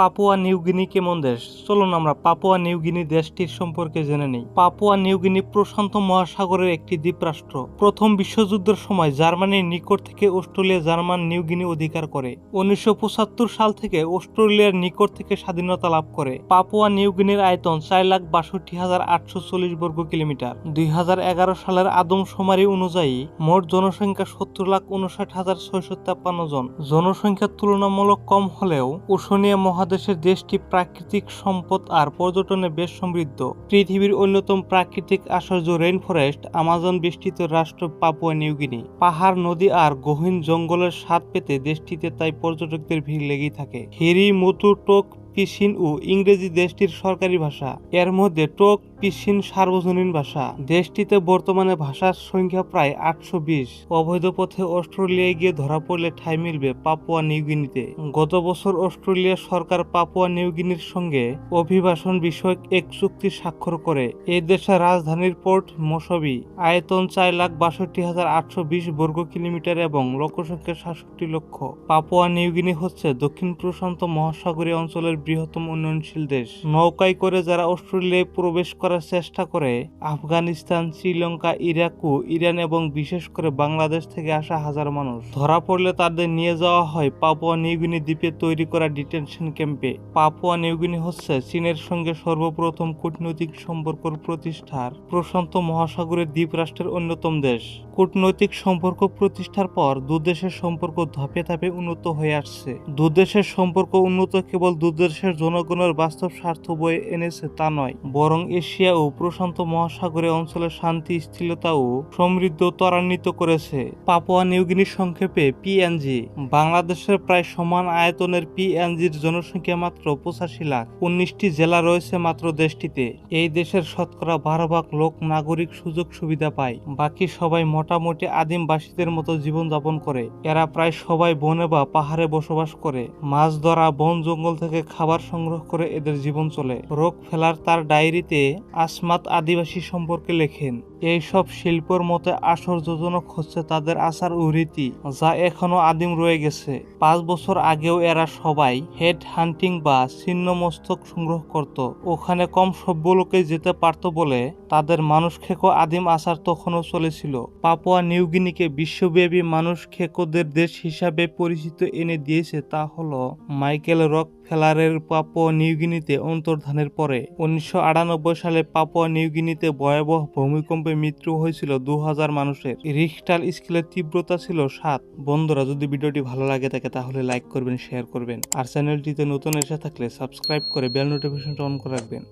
Papua New Guinea কেমন দেশ? চলুন আমরা পাপুয়া নিউগিনি দেশটির সম্পর্কে জেনে নেই। পাপুয়া নিউগিনি প্রশান্ত মহাসাগরের একটি দ্বীপরাষ্ট্র। প্রথম বিশ্বযুদ্ধের সময় জার্মানির নিকট থেকে অস্ট্রেলিয়া জার্মান নিউগিনি অধিকার করে। উনিশশো সাল থেকে অস্ট্রেলিয়ার নিকট থেকে স্বাধীনতা লাভ করে। পাপুয়া নিউগিনির আয়তন চার লাখ বাষট্টি হাজার আটশো চল্লিশ বর্গ কিলোমিটার। দুই হাজার এগারো সালের আদমশুমারি অনুযায়ী মোট জনসংখ্যা সত্তর লাখ উনষাট হাজার ছয়শো জন। জনসংখ্যা তুলনামূলক কম হলেও উষণীয় ওশনিয়া মহাদেশের দেশটি প্রাকৃতিক সম্পদ আর পর্যটনে বেশ সমৃদ্ধ। পৃথিবীর অন্যতম প্রাকৃতিক আশ্চর্য রেইন ফরেস্ট আমাজন বেষ্টিত রাষ্ট্র পাপুয়া নিউগিনি পাহাড়, নদী আর গহীন জঙ্গলের স্বাদ পেতে দেশটিতে তাই পর্যটকদের ভিড় লেগেই থাকে। হেরি মতু টোক পিসিন ও ইংরেজি দেশটির সরকারি ভাষা। এর মধ্যে টোক, পিসিন সার্বজনীন ভাষা। দেশটিতে বর্তমানে ভাষার সংখ্যা প্রায় আটশো বিশ। অবৈধ পথে অস্ট্রেলিয়ায় গিয়ে ধরা পড়লে ঠাঁই মিলবে পাপুয়া নিউগিনিতে গত বছর অস্ট্রেলিয়া সরকার পাপুয়া নিউগিনির সঙ্গে অভিবাসন বিষয়ক এক চুক্তি স্বাক্ষর করে। এই দেশের রাজধানীর পোর্ট মসবি। আয়তন চার লাখ বাষট্টি হাজার আটশো বিশ বর্গ কিলোমিটার এবং লোকসংখ্যা সাতষট্টি লক্ষ। পাপুয়া নিউগিনি হচ্ছে দক্ষিণ প্রশান্ত মহাসাগরীয় অঞ্চলের বৃহত্তম উন্নয়নশীল দেশ। নৌকায় করে যারা অস্ট্রেলিয়ায় প্রবেশ করার চেষ্টা করে, আফগানিস্তান, শ্রীলঙ্কা, ইরাকু ইরান এবং বিশেষ করে বাংলাদেশ থেকে আসা হাজার মানুষ। ধরা পড়লে তাদের নিয়ে যাওয়া হয় পাপুয়া নিউগিনি দ্বীপে তৈরি করা ডিটেনশন ক্যাম্পে। পাপুয়া নিউগিনি হচ্ছে চীনের সঙ্গে সর্বপ্রথম কূটনৈতিক সম্পর্ক প্রতিষ্ঠার প্রশান্ত মহাসাগরের দ্বীপ রাষ্ট্রের অন্যতম দেশ। কূটনৈতিক সম্পর্ক প্রতিষ্ঠার পর দুদেশের সম্পর্ক ধাপে ধাপে উন্নত হয়ে আসছে। দুদেশের সম্পর্ক উন্নত কেবল দুদেশের জনগণের বাস্তব স্বার্থ বয়ে এনেছে তা নয়, বরং এশিয়া ও প্রশান্ত মহাসাগরীয় অঞ্চলের শান্তি, স্থিরতা ও সমৃদ্ধ ত্বরান্বিত করেছে। পাপুয়া নিউগিনির সংক্ষেপে পিএনজি বাংলাদেশের প্রায় সমান আয়তনের পিএনজির জনসংখ্যা মাত্র পঁচাশি লাখ। উনিশটি জেলা রয়েছে মাত্র দেশটিতে। এই দেশের শতকরা বারো ভাগ লোক নাগরিক সুযোগ সুবিধা পায়। বাকি সবাই মোটামুটি আদিমবাসীদের মতো জীবনযাপন করে। এরা প্রায় সবাই বনে বা পাহাড়ে বসবাস করে। মাছ ধরা, বন জঙ্গল থেকে খাবার সংগ্রহ করে এদের জীবন চলে। রোগ ফেলার তার ডায়েরিতে আসমাত আদিবাসী সম্পর্কে লেখেন এইসব শিল্পর মতে আশ্চর্যজনক হচ্ছে তাদের আচার ও রীতি, যা এখনও আদিম রয়ে গেছে। পাঁচ বছর আগেও এরা সবাই হেড হান্টিং বা ছিন্ন মস্তক সংগ্রহ করত। ওখানে কম সভ্য লোকে যেতে পারত বলে তাদের মানুষ খেকো আদিম আচার তখনও চলেছিল। পাপুয়া নিউগিনিকে বিশ্বব্যাপী মানুষ খেকোদের দেশ হিসাবে পরিচিত এনে দিয়েছে তা হলো মাইকেল রক ফেলারের পাপুয়া নিউগিনিতে অন্তর্ধানের পরে। উনিশশো আটানব্বই সালে পাপুয়া নিউগিনিতে ভয়াবহ ভূমিকম্পে মৃত্যু হয়েছিল দু হাজার মানুষের। রিখটাল স্কেলের তীব্রতা ছিল সাত। বন্ধুরা, যদি ভিডিওটি ভালো লাগে থাকে, তাহলে লাইক করবেন, শেয়ার করবেন। আর চ্যানেলটিতে নতুন এসে থাকলে সাবস্ক্রাইব করে বেল নোটিফিকেশনটা অন করে রাখবেন।